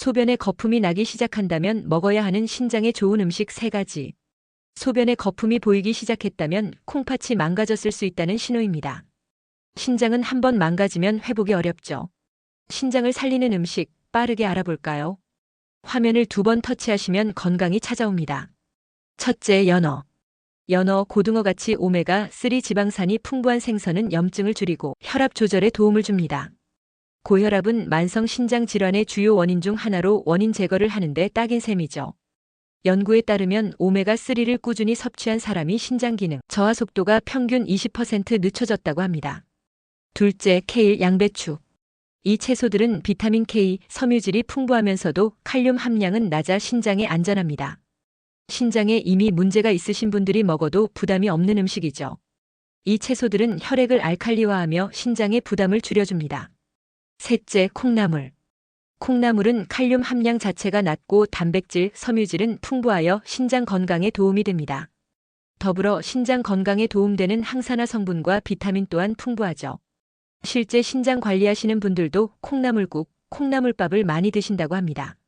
소변에 거품이 나기 시작한다면 먹어야 하는 신장에 좋은 음식 3가지. 소변에 거품이 보이기 시작했다면 콩팥이 망가졌을 수 있다는 신호입니다. 신장은 한번 망가지면 회복이 어렵죠. 신장을 살리는 음식 빠르게 알아볼까요? 화면을 두 번 터치하시면 건강이 찾아옵니다. 첫째, 연어. 연어, 고등어 같이 오메가3 지방산이 풍부한 생선은 염증을 줄이고 혈압 조절에 도움을 줍니다. 고혈압은 만성 신장 질환의 주요 원인 중 하나로 원인 제거를 하는데 딱인 셈이죠. 연구에 따르면 오메가3를 꾸준히 섭취한 사람이 신장 기능, 저하 속도가 평균 20% 늦춰졌다고 합니다. 둘째, 케일, 양배추. 이 채소들은 비타민 K, 섬유질이 풍부하면서도 칼륨 함량은 낮아 신장에 안전합니다. 신장에 이미 문제가 있으신 분들이 먹어도 부담이 없는 음식이죠. 이 채소들은 혈액을 알칼리화하며 신장의 부담을 줄여줍니다. 셋째, 콩나물. 콩나물은 칼륨 함량 자체가 낮고 단백질, 섬유질은 풍부하여 신장 건강에 도움이 됩니다. 더불어 신장 건강에 도움되는 항산화 성분과 비타민 또한 풍부하죠. 실제 신장 관리하시는 분들도 콩나물국, 콩나물밥을 많이 드신다고 합니다.